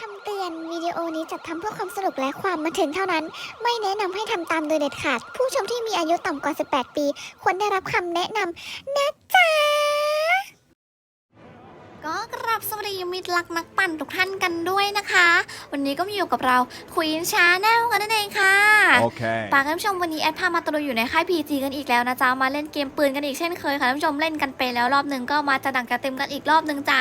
คำเตือนวิดีโอนี้จัดทำเพื่อความสนุกและความบันเทิงเท่านั้น ไม่แนะนำให้ทำตามโดยเด็ดขาด ผู้ชมที่มีอายุต่ำกว่า 18 ปี ควรได้รับคำแนะนำนะจ๊ะ ก็กราบสวัสดีมิตรรักนักปั่นทุกท่านกันด้วยนะคะ วันนี้ก็มาอยู่กับเราคุยชาแนลกันนั่นเองค่ะ Okay. ปากท่านผู้ชมวันนี้แอดพามาตะลุยอยู่ในค่าย PG กันอีกแล้วนะจ๊ะมาเล่นเกมปืนกันอีกเช่นเคยค่ะท่านผู้ชมเล่นกันไปแล้วรอบหนึ่งก็มาจะดังจะเต็มกันอีกรอบหนึ่งจ้า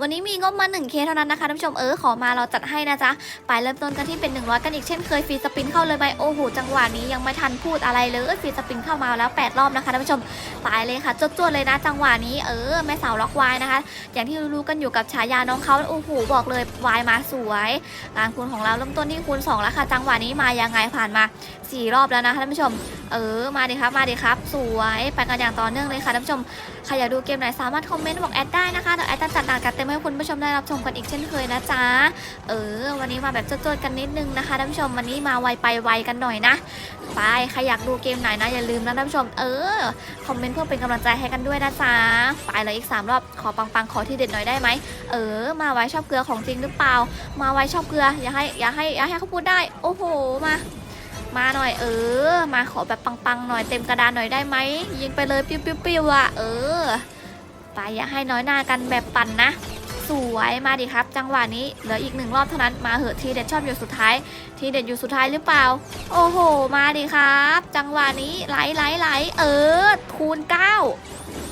วันนี้มีงบมา 1K เท่านั้นนะคะท่านผู้ชมเออขอมาเราจัดให้นะจ๊ะไปเริ่มต้นกันที่เป็น 100 กันอีกเช่นเคยฟรีสปินเข้าเลยไหมโอ้โหจังหวะนี้ยังไม่ทันพูดอะไรเลยฟรีสปินเข้ามาแล้วแปดรอบนะคะท่านผู้ชมไปเลยค่ะจวดๆเลยนะ จังหวะนี้เออแม่สาวล็อกวายนะคะ อย่างที่รู้กันอยู่กับฉายาน้องเขาโอ้โหบอกเลยวายมาสวยการคูณของเราเริ่มต้นที่คูณ2แล้วค่ะ จังหวะนี้มายังไงผ่านมา 4 รอบแล้วนะคะท่านผู้ชม เออมาดิครับมาดิครับ สวยไปกันอย่างต่อเนื่องเลยค่ะท่านผู้ชมใครอยากดูเกมไหนสามารถคอมเมนต์บอกแอดได้นะคะเดี๋ยวแอดจะจัดหนักจัดเต็มให้คุณผู้ชมได้รับชมกันอีกเช่นเคยนะจ๊ะเออ วันนี้มาแบบโจดๆกันนิดนึงนะคะท่านผู้ชมวันนี้มาไวไปไวกันหน่อยนะไปใครอยากดูเกมไหนนะอย่าลืมนะท่านผู้ชมเออคอมเมนต์เพื่อเป็นกำลังใจให้กันด้วยนะจ๊ะไปเลยอีก 3 รอบขอปังๆขอที่เด็ดหน่อยได้ไหมเออ มาไว้ชอบเกลือของจริงหรือเปล่า มาไว้ชอบเกลืออย่าให้อย่าให้อย่าให้เขาพูดได้ โอ้โหมา มาหน่อย เออ มาขอแบบปังๆหน่อยเต็มกระดานหน่อยได้ไหมยิงไปเลยปิ้วๆๆอะเออไปอย่าให้น้อยหน้ากันแบบปั่นนะสวยมาดิครับ จังหวะนี้เหลืออีกหนึ่งรอบเท่านั้นมาเหอะทีเด็ดชอบอยู่สุดท้าย ทีเด็ดอยู่สุดท้ายหรือเปล่า โอ้โห มาดิครับ จังหวะนี้ไหลไหลไหลเออคูณ9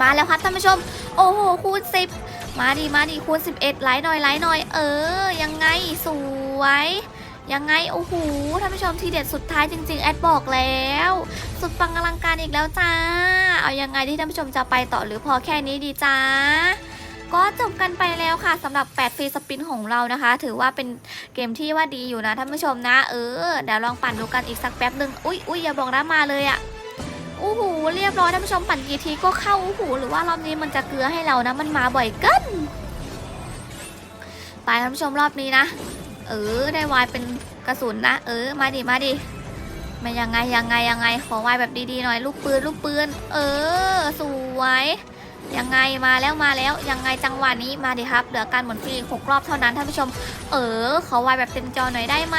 มาแล้วครับท่านผู้ชม โอ้โหคูณ10มาดิมาดิคูณ11ไหลหน่อยไหลหน่อย เออ ยังไงสวยยังไง โอ้โหท่านผู้ชมทีเด็ดสุดท้ายจริง ๆ แอดบอกแล้ว สุดปังอลังการอีกแล้วจ้า เอายังไงที่ท่านผู้ชมจะไปต่อหรือพอแค่นี้ดีจ้า ก็จบกันไปแล้วค่ะสำหรับ 8 ฟรีสปินของเรานะคะ ถือว่าเป็นเกมที่ว่าดีอยู่นะท่านผู้ชมนะ เออเดี๋ยวลองปั่นดูกันอีกสักแป๊บหนึ่งอุ้ยอุ้ยอย่าบอกนะมาเลยอะ โอ้โหเรียบร้อยท่านผู้ชมปั่นกี่ทีก็เข้าโอ้โหหรือว่ารอบนี้มันจะเกลือให้เรานะ มันมาบ่อยเกินไปท่านผู้ชมรอบนี้นะ เออได้วายเป็นกระสุนนะ เออมาดิมาดิมายังไงยังไงยังไงขอวายแบบดีๆหน่อยลูกปืนลูกปืน เออ สวยยังไงมาแล้วมาแล้วยังไงจังหวะนี้มาดิครับเหลือการหมุนฟรีหกรอบเท่านั้นท่านผู้ชม เออขอวายแบบเต็มจอหน่อยได้ไหม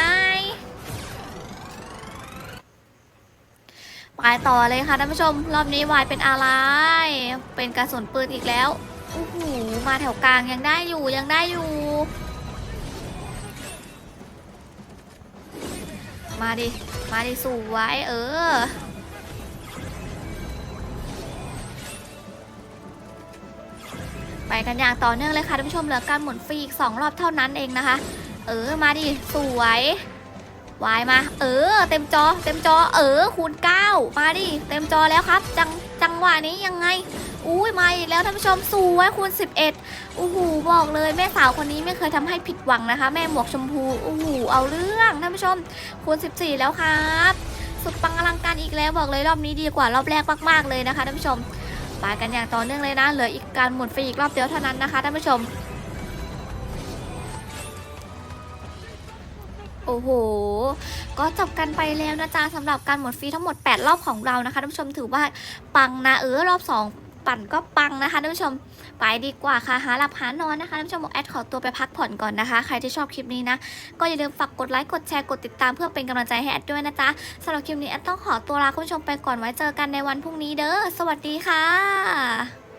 ไปต่อเลยค่ะท่านผู้ชม รอบนี้วายเป็นอะไร เป็นกระสุนปืนอีกแล้วโอ้โหมาแถวกลางยังได้อยู่ยังได้อยู่ มาดิ มาดิสวยเออไปกันอย่างต่อเนื่องเลยค่ะท่านผู้ชมเหลือการหมุนฟรีอีกสองรอบเท่านั้นเองนะคะ เออมาดิสวย วายมา เออ เต็มจอ เต็มจอ เออ คูณ 9 มาดิ เต็มจอแล้วครับ จัง จังหวะนี้ยังไง อุ้ยมาอีกแล้วท่านผู้ชมสูไวยคูณ 11อู้หูบอกเลยแม่สาวคนนี้ไม่เคยทำให้ผิดหวังนะคะ แม่หมวกชมพูอู้หูเอาเรื่องท่านผู้ชม คูณ 14 แล้วครับ สุดปังอลังการอีกแล้วบอกเลยรอบนี้ดีกว่ารอบแรกมากๆเลยนะคะท่านผู้ชมไปกันอย่างต่อเนื่องเลยนะ เหลืออีกการหมุนฟรีอีกรอบเดียวเท่านั้นนะคะท่านผู้ชม โอ้โห ก็จบกันไปแล้วนะจ๊ะสำหรับการหมุนฟรีทั้งหมด 8 รอบของเรานะคะท่านผู้ชมถือว่าปังนะเออรอบ 2ปั่นก็ปังนะคะท่านผู้ชม ไปดีกว่าค่ะหาหลับหานอนนะคะท่านผู้ชมบอกแอดขอตัวไปพักผ่อนก่อนนะคะ ใครที่ชอบคลิปนี้นะ ก็อย่าลืมฝากกดไลค์กดแชร์กดติดตามเพื่อเป็นกำลังใจให้แอดด้วยนะจ๊ะสำหรับคลิปนี้แอดต้องขอตัวลาคุณผู้ชมไปก่อนไว้เจอกันในวันพรุ่งนี้เด้อสวัสดีค่ะ